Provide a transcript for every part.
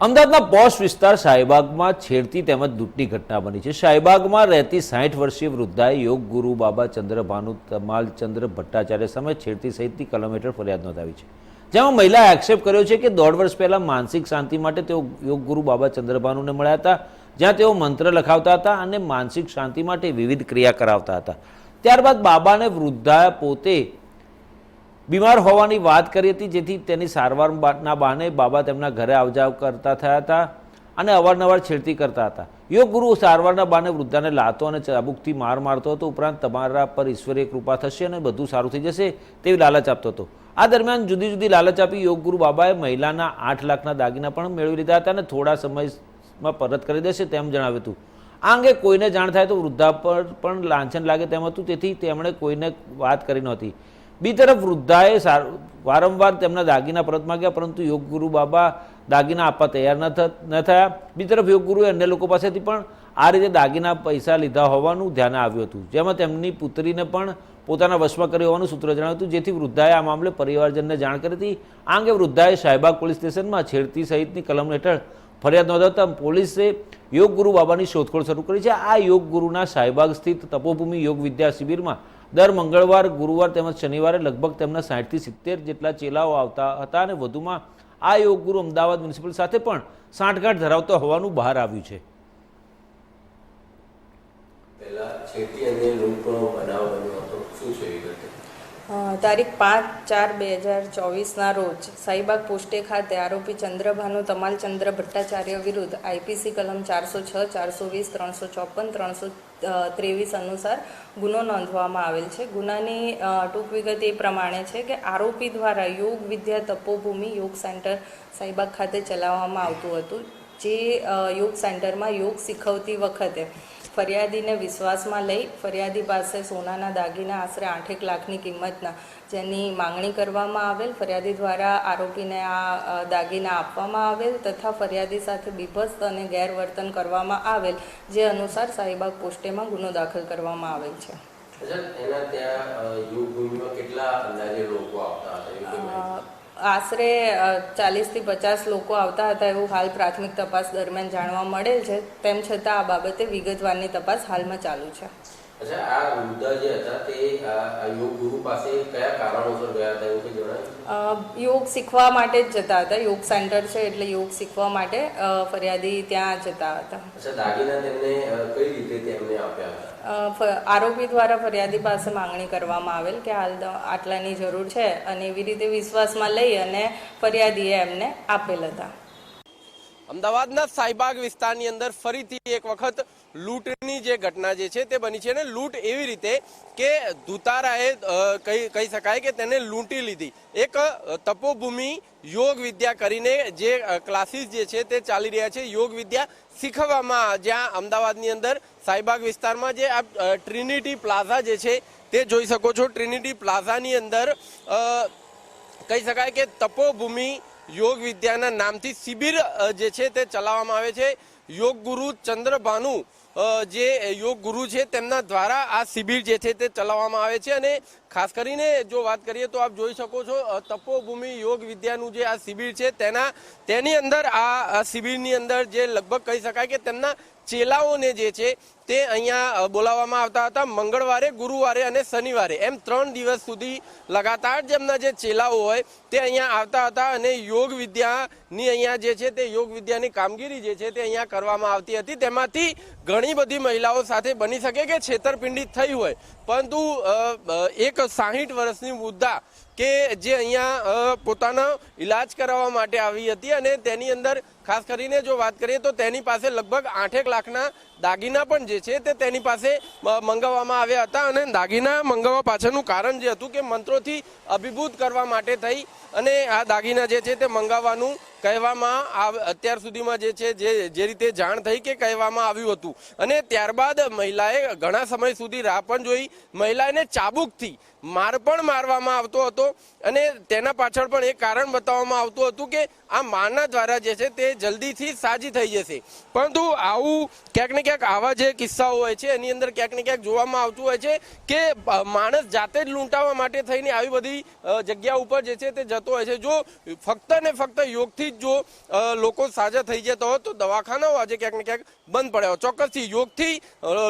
અમદાવાદના પોશ વિસ્તાર શાહીબાગમાં છેડતી તેમજ દૂધની ઘટના બની છે. શાહીબાગમાં રહેતી સાઠ વર્ષીય વૃદ્ધાએ યોગ ગુરુ બાબા ચંદ્રભાનુ તમાલચંદ્ર ભટ્ટાચાર્ય સામે છેડતી સહિતની કલમ હેઠળ ફરિયાદ નોંધાવી છે. જેમાં મહિલાએ આક્ષેપ કર્યો છે કે દોઢ વર્ષ પહેલાં માનસિક શાંતિ માટે તેઓ યોગ ગુરુ બાબા ચંદ્રભાનુને મળ્યા હતા, જ્યાં તેઓ મંત્ર લખાવતા હતા અને માનસિક શાંતિ માટે વિવિધ ક્રિયા કરાવતા હતા. ત્યારબાદ બાબાને વૃદ્ધા પોતે બીમાર હોવાની વાત કરી હતી, જેથી તેની સારવારના બહાને બાબા તેમના ઘરે આવજાવ કરતા થયા હતા અને અવારનવાર છેડતી કરતા હતા. યોગ ગુરુ સારવારના બહાને વૃદ્ધાને લાતો અને ચાબુકથી માર મારતો હતો. ઉપરાંત તમારા પર ઈશ્વરીય કૃપા થશે અને બધું સારું થઈ જશે તેવી લાલચ આપતો હતો. આ દરમિયાન જુદી જુદી લાલચ આપી યોગ ગુરુ બાબાએ મહિલાના આઠ લાખના દાગીના પણ મેળવી લીધા હતા અને થોડા સમયમાં પરત કરી દેશે તેમ જણાવ્યું હતું. આ અંગે કોઈને જાણ થાય તો વૃદ્ધા પર પણ લાંછન લાગે તેમ હતું, તેથી તેમણે કોઈને વાત કરી નહોતી. બી તરફ વૃદ્ધાએ વારંવાર તેમના દાગીના પરત માગ્યા પરંતુ યોગ ગુરુ બાબા દાગીના આપવા તૈયાર ન ન થયા. બી તરફ યોગગુરુએ અન્ય લોકો પાસેથી પણ આ રીતે દાગીના પૈસા લીધા હોવાનું ધ્યાન આવ્યું હતું. જેમાં તેમની પુત્રીને પણ પોતાના વશમાં કર્યો હોવાનું સૂત્ર જણાવ્યું હતું, જેથી વૃદ્ધાએ આ મામલે પરિવારજનને જાણ કરી હતી. આ અંગે વૃદ્ધાએ શાહીબાગ પોલીસ સ્ટેશનમાં છેડતી સહિતની કલમ હેઠળ ફરિયાદ નોંધાવતા પોલીસે યોગ ગુરુ બાબાની શોધખોળ શરૂ કરી છે. આ યોગ ગુરુના શાહીબાગ સ્થિત તપોભૂમિ યોગ વિદ્યા શિબિરમાં દર મંગળવાર ગુરુવાર તેમજ શનિવારે લગભગ તેમના સાઠથી સિત્તેર જેટલા ચેલાઓ આવતા હતા અને વધુમાં આ યોગગુરુ અમદાવાદ મ્યુનિસિપલ સાથે પણ સાંઠગાંઠ ધરાવતા હોવાનું બહાર આવ્યું છે. તારીખ પાંચ ચાર બે હજાર ચોવીસના રોજ સાઈબાગ પોસ્ટે ખાતે આરોપી ચંદ્રભાનુ તમાલચંદ્ર ભટ્ટાચાર્ય વિરુદ્ધ આઈપીસી કલમ ચારસો છ ચારસો વીસ ત્રણસો ચોપન ત્રણસો ત્રેવીસ અનુસાર ગુનો નોંધવામાં આવેલ છે. ગુનાની ટૂંક વિગત એ પ્રમાણે છે કે આરોપી દ્વારા યોગ વિદ્યા તપોભૂમિ યોગ સેન્ટર સાઈબાગ ખાતે ચલાવવામાં આવતું હતું. જે યોગ સેન્ટરમાં યોગ શીખવતી વખતે ફરિયાદીને વિશ્વાસમાં લઈ ફરિયાદી પાસે સોનાના દાગીના આશરે આઠેક લાખની કિંમતના જેની માંગણી કરવામાં આવેલ. ફરિયાદી દ્વારા આરોપીને આ દાગીના આપવામાં આવેલ તથા ફરિયાદી સાથે બીભત્સ અને ગેરવર્તન કરવામાં આવેલ જે અનુસાર શાહીબાગ પોસ્ટેમાં ગુનો દાખલ કરવામાં આવેલ છે. એના ત્યાં કેટલા અંદાજે લોકો આવતા હતા? આશરે ચાલીસથી પચાસ લોકો આવતા હતા એવું હાલ પ્રાથમિક તપાસ દરમિયાન જાણવા મળેલ છે. તેમ છતાં આ બાબતે વિગતવારની તપાસ હાલમાં ચાલુ છે. અચ્છા આ વૃદ્ધા જે હતા તે યોગ ગુરુ પાસે કયા કારણોસર ગયા હતા એવું કંઈ જણાવ્યું યોગ શીખવા માટે જ જતા હતા. યોગ સેન્ટર છે એટલે યોગ શીખવા માટે ફરિયાદી ત્યાં જતા હતા. અચ્છા દાગીના તેમને કઈ રીતે તેમને આપ્યા હતા? આરોપી દ્વારા ફરિયાદી પાસે માંગણી કરવામાં આવેલ કે હાલ આટલાની જરૂર છે અને એવી રીતે વિશ્વાસમાં લઈ અને ફરિયાદીએ એમને આપેલ હતા. અમદાવાદના સાઈબાગ વિસ્તારની અંદર ફરીથી એક વખત લૂંટની જે ઘટના જે છે તે બની છે અને લૂંટ એવી રીતે કે ધુતારાએ કહી શકાય કે તેને લૂંટી લીધી. એક તપોભૂમિ યોગ વિદ્યા કરીને જે ક્લાસીસ જે છે તે ચાલી રહ્યા છે. યોગ વિદ્યા શીખવવામાં જ્યાં અમદાવાદની અંદર સાઈબાગ વિસ્તારમાં જે આ ટ્રિનિટી પ્લાઝા જે છે તે જોઈ શકો છો. ટ્રિનિટી પ્લાઝાની અંદર કહી શકાય કે તપોભૂમિ યોગ વિદ્યાના નામથી શિબિર જે છે તે ચલાવવામાં આવે છે. યોગ ગુરુ ચંદ્રભાનુ જે યોગ ગુરુ છે તેમના દ્વારા આ શિબિર જે છે તે ચલાવવામાં આવે છે અને ખાસ કરીને જો વાત કરીએ તો આપ જોઈ શકો છો તપોભૂમિ યોગ વિદ્યાનું જે આ શિબિર છે તેના, તેની અંદર આ શિબિરની અંદર જે લગભગ કહી શકાય કે તેમના ચેલાઓને જે છે તે અહીંયા બોલાવવામાં આવતા હતા મંગળવારે, ગુરુવારે અને શનિવારે. એમ ત્રણ દિવસ સુધી લગાતાર જેમના જે ચેલાઓ હોય તે અહીંયા આવતા હતા અને યોગ વિદ્યાની અહીંયા જે છે તે યોગ વિદ્યાની કામગીરી જે છે તે અહીંયા કરવામાં આવતી હતી. તેમાંથી ઘણી બધી મહિલાઓ સાથે બની શકે કે છેતરપિંડી થઈ હોય. પરંતુ એક સાહીઠ વર્ષની મુદ્દા કે જે અહીંયા પોતાનો ઈલાજ કરાવવા માટે આવી હતી અને તેની અંદર, ખાસ કરીને જો વાત કરીએ તો તેની પાસે લગભગ આઠેક લાખના દાગીના પણ જે છે તે તેની પાસે મંગાવવામાં આવ્યા હતા અને દાગીના મંગાવવા પાછળનું કારણ જે હતું કે મંત્રોથી અભિભૂત કરવા માટે થઈ અને આ દાગીના જે છે તે મંગાવવાનું કહેવામાં આવ- અત્યાર સુધીમાં જે છે, જે જે રીતે જાણ થઈ કે કહેવામાં આવ્યું હતું. અને ત્યારબાદ મહિલાએ ઘણા સમય સુધી રાહ પણ જોઈ. મહિલાને ચાબુકથી માર પણ મારવામાં આવતો હતો. અને તેના પાછળ પણ એક કારણ બતાવવામાં આવતું હતું કે આ માના દ્વારા જે છે, તે જલ્દીથી સાજી થઈ જશે. પરંતુ આવું ક્યાંક ને ક્યાંક આવા જે કિસ્સાઓ હોય છે, એની અંદર ક્યાંક ને ક્યાંક જોવામાં આવતું હોય છે કે માણસ જાતે જ લૂંટાવા માટે થઈને આવી બધી જગ્યા ઉપર જે છે, તે જતો હોય છે. જો ફક્ત ને ફક્ત યોગથી જ જો અ, લોકો સાજા થઈ જતા હોય તો દવાખાનાઓ આજે ક્યાંક ને ક્યાંક બંધ પડ્યા હોય. ચોક્કસથી યોગથી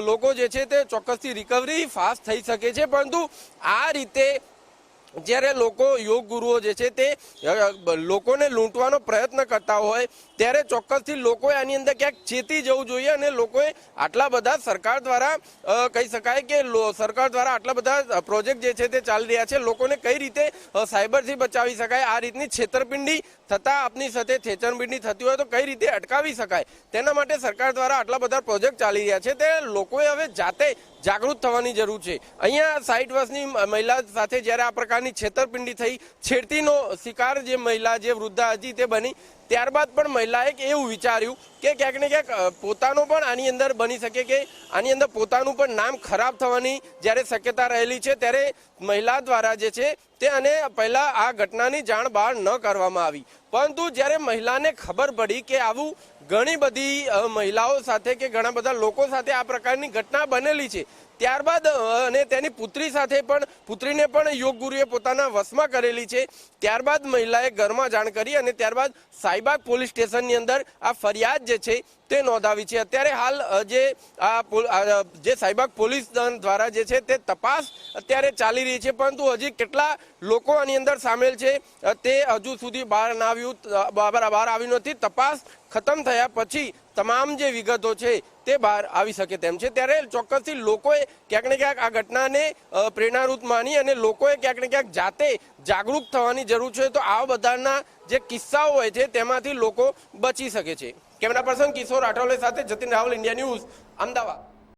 લોકો જે છે તે ચોક્કસથી રિકવરી ફાસ્ટ થઈ શકે છે. પરંતુ આ રીતે જ્યારે લોકો યોગ ગુરુઓ જે છે તે લોકોને લૂંટવાનો પ્રયત્ન કરતા હોય, ત્યારે ચોક્કસથી લોકોએ આની અંદર ક્યાંક ચેતી જવું જોઈએ અને લોકોએ આટલા બધા સરકાર દ્વારા કહી શકાય કે સરકાર દ્વારા આટલા બધા પ્રોજેક્ટ જે છે તે ચાલી રહ્યા છે, લોકોને કઈ રીતે સાયબરથી બચાવી શકાય, આ રીતની છેતરપિંડી થતા આપની સાથે છેતરપિંડી થતી હોય તો કઈ રીતે અટકાવી શકાય? તેના માટે સરકાર દ્વારા આટલા બધા પ્રોજેક્ટ ચાલી રહ્યા છે, તે લોકોએ હવે જાતે જાગૃત થવાની જરૂર છે. અહીંયા સાઠ વર્ષની મહિલા સાથે જ્યારે આ પ્રકારની છેતરપિંડી થઈ. છેડતીનો શિકાર જે મહિલા, જે વૃદ્ધા હતી તે બની. ત્યારબાદ પણ મહિલાએ એવું વિચાર્યું કે ક્યાંક ને ક્યાંક પોતાનું પણ આની અંદર બની શકે કે આની અંદર પોતાનું પણ નામ ખરાબ થવાની જ્યારે શક્યતા રહેલી છે ત્યારે મહિલા દ્વારા જે છે તે અને પહેલાં આ ઘટનાની જાણ બહાર ન કરવામાં આવી. પરંતુ જ્યારે મહિલાને ખબર પડી કે આવું ઘણી બધી મહિલાઓ સાથે કે ઘણા બધા લોકો સાથે આ પ્રકારની ઘટના બનેલી છે ત્યારબાદ અને તેની પુત્રી સાથે પણ, પુત્રીને પણ યોગ ગુરુએ પોતાના વશમાં કરેલી છે. ત્યારબાદ મહિલાએ ઘરમાં જાણ કરી અને ત્યારબાદ સાઈબાગ પોલીસ સ્ટેશનની અંદર આ ફરિયાદ જે છે તે નોંધાવી છે. અત્યારે હાલ જે આ જે સાયબાગ પોલીસ દ્વારા જે છે તે તપાસ અત્યારે ચાલી રહી છે, પરંતુ હજી કેટલા લોકો આની અંદર સામેલ છે તે હજુ સુધી બહાર ના આવ્યું બહાર આવ્યું નથી. તપાસ ખતમ થયા પછી તમામ જે વિગતો છે તે બહાર આવી શકે તેમ છે. ત્યારે ચોક્કસથી લોકોએ ક્યાંક ને ક્યાંક આ ઘટનાને પ્રેરણારૂપ માની અને લોકોએ ક્યાંક ને ક્યાંક જાતે જાગૃત થવાની જરૂર છે. તો આ બધાના જે કિસ્સાઓ હોય છે તેમાંથી લોકો બચી શકે છે. કેમેરા પર્સન કિશોર આઠવલે સાથે જતીન રાવલ ઇન્ડિયા ન્યૂઝ અમદાવાદ.